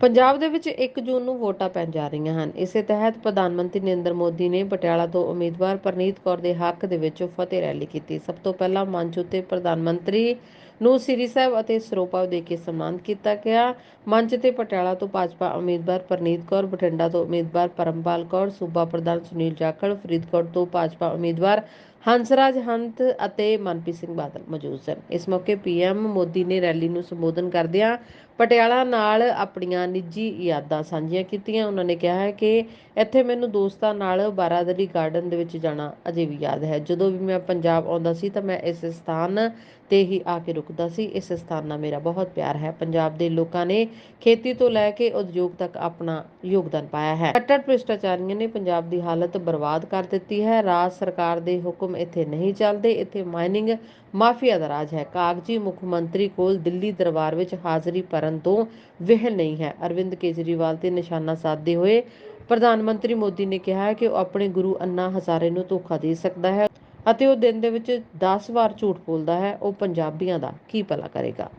ਪੰਜਾਬ ਦੇ ਵਿੱਚ 1 ਜੂਨ ਨੂੰ ਵੋਟਾਂ ਪੈਣ ਜਾ ਰਹੀਆਂ ਹਨ। ਇਸੇ ਤਹਿਤ ਪ੍ਰਧਾਨ ਮੰਤਰੀ ਨਰਿੰਦਰ ਮੋਦੀ ਨੇ ਪਟਿਆਲਾ ਤੋਂ ਉਮੀਦਵਾਰ ਪਰਨੀਤ ਕੌਰ ਦੇ ਹੱਕ ਦੇ ਵਿੱਚ ਫਤਿਹ ਰੈਲੀ ਕੀਤੀ। ਸਭ ਤੋਂ ਪਹਿਲਾਂ ਮੰਚ ਉੱਤੇ ਪ੍ਰਧਾਨ ਮੰਤਰੀ ਨੂੰ ਸ੍ਰੀ ਸਾਹਿਬ ਅਤੇ ਸਰੋਪਾ ਦੇ ਕੇ ਸਨਮਾਨਿਤ ਕੀਤਾ ਗਿਆ। ਮੰਚ ਤੇ ਪਟਿਆਲਾ ਤੋਂ ਭਾਜਪਾ ਉਮੀਦਵਾਰ ਪਰਨੀਤ ਕੌਰ, ਬਠਿੰਡਾ ਤੋਂ ਉਮੀਦਵਾਰ ਪਰਮਪਾਲ ਕੌਰ, ਸੂਬਾ ਪ੍ਰਧਾਨ ਸੁਨੀਲ ਜਾਖੜ, ਫਰੀਦਕੋਟ ਤੋਂ ਭਾਜਪਾ ਉਮੀਦਵਾਰ ਹੰਸਰਾਜ ਹੰਤ ਅਤੇ ਮਨਪ੍ਰੀਤ ਸਿੰਘ ਬਾਦਲ ਮੌਜੂਦ ਸਨ। ਇਸ ਮੌਕੇ ਪੀਐਮ ਮੋਦੀ ਨੇ ਰੈਲੀ ਨੂੰ ਸੰਬੋਧਨ ਕਰਦਿਆਂ ਪਟਿਆਲਾ ਨਾਲ ਆਪਣੀਆਂ ਨਿੱਜੀ ਯਾਦਾਂ ਸਾਂਝੀਆਂ ਕੀਤੀਆਂ। ਉਹਨਾਂ ਨੇ ਕਿਹਾ ਹੈ ਕਿ ਇੱਥੇ ਮੈਨੂੰ ਦੋਸਤਾਂ ਨਾਲ ਬਾਰਾਦਰੀ ਗਾਰਡਨ ਦੇ ਵਿੱਚ ਜਾਣਾ ਅਜੇ ਵੀ ਯਾਦ ਹੈ। ਜਦੋਂ ਵੀ ਮੈਂ ਪੰਜਾਬ ਆਉਂਦਾ ਸੀ ਤਾਂ ਮੈਂ ਇਸ ਸਥਾਨ ਤੇ ਹੀ ਆ ਕੇ ਰੁਕ ਰੁਕਦਾ ਸੀ, ਇਸ ਸਥਾਨ ਨਾਲ ਮੇਰਾ ਬਹੁਤ ਪਿਆਰ ਹੈ। ਪੰਜਾਬ ਦੇ ਲੋਕਾਂ ਨੇ ਖੇਤੀ ਤੋਂ ਲੈ ਕੇ ਉਦਯੋਗ ਤੱਕ ਆਪਣਾ ਯੋਗਦਾਨ ਪਾਇਆ ਹੈ। ਕੱਟੜ ਭ੍ਰਿਸ਼ਟਾਚਾਰੀਆਂ ਨੇ ਪੰਜਾਬ ਦੀ ਹਾਲਤ ਬਰਬਾਦ ਕਰ ਦਿੱਤੀ ਹੈ। ਰਾਜ ਸਰਕਾਰ ਦੇ ਹੁਕਮ ਇੱਥੇ ਨਹੀਂ ਚੱਲਦੇ। ਇੱਥੇ ਮਾਈਨਿੰਗ ਮਾਫੀਆ ਦਾ ਰਾਜ ਹੈ। ਕਾਗਜੀ ਮੁੱਖ ਮੰਤਰੀ ਕੋਲ ਦਿੱਲੀ ਦਰਬਾਰ ਵਿੱਚ ਹਾਜ਼ਰੀ ਭਰਨ ਤੋਂ ਵਿਹਲ ਨਹੀਂ ਹੈ। ਅਰਵਿੰਦ ਕੇਜਰੀਵਾਲ ਤੇ ਨਿਸ਼ਾਨਾ ਸਾਧਦੇ ਹੋਏ ਪ੍ਰਧਾਨ ਮੰਤਰੀ ਮੋਦੀ ਨੇ ਕਿਹਾ ਹੈ ਕਿ ਉਹ ਆਪਣੇ ਗੁਰੂ ਅੰਨਾ ਹਜ਼ਾਰੇ ਨੂੰ ਧੋਖਾ ਦੇ ਸਕਦਾ ਹੈ। ਅਤੇ ਉਹ ਦਿਨ ਦੇ ਵਿੱਚ 10 ਵਾਰ ਝੂਠ ਬੋਲਦਾ ਹੈ, ਉਹ ਪੰਜਾਬੀਆਂ ਦਾ ਕੀ ਭਲਾ ਕਰੇਗਾ?